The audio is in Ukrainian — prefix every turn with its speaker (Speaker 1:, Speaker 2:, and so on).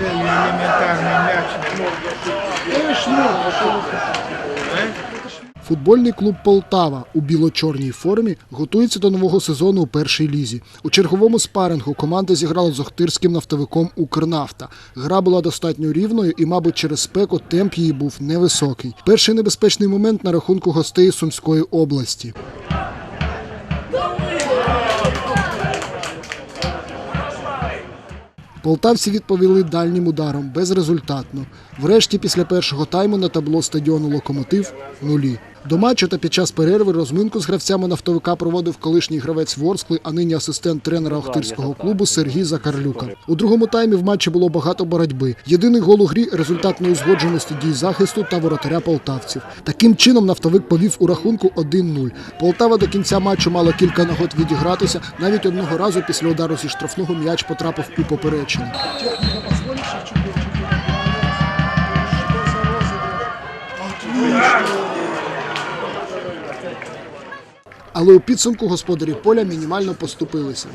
Speaker 1: элементарный мяч.
Speaker 2: Футбольний клуб Полтава у біло-чорній формі готується до нового сезону у першій лізі. У черговому спарингу команда зіграла з Охтирським нафтовиком Укрнафта. Гра була достатньо рівною і, мабуть, через спеку темп її був невисокий. Перший небезпечний момент на рахунку гостей Сумської області. Полтавці відповіли дальнім ударом безрезультатно. Врешті, після першого тайму на табло стадіону Локомотив нулі. До матчу та під час перерви розминку з гравцями нафтовика проводив колишній гравець Ворскли, а нині асистент тренера Охтирського клубу Сергій Закарлюка. У другому таймі в матчі було багато боротьби. Єдиний гол у грі результат неузгодженості дій захисту та воротаря полтавців. Таким чином нафтовик повів у рахунку 1-0. Полтава до кінця матчу мала кілька нагод відігратися. Навіть одного разу після удару зі штрафного м'яч потрапив у поперечину. Але у підсумку господарі поля мінімально поступилися.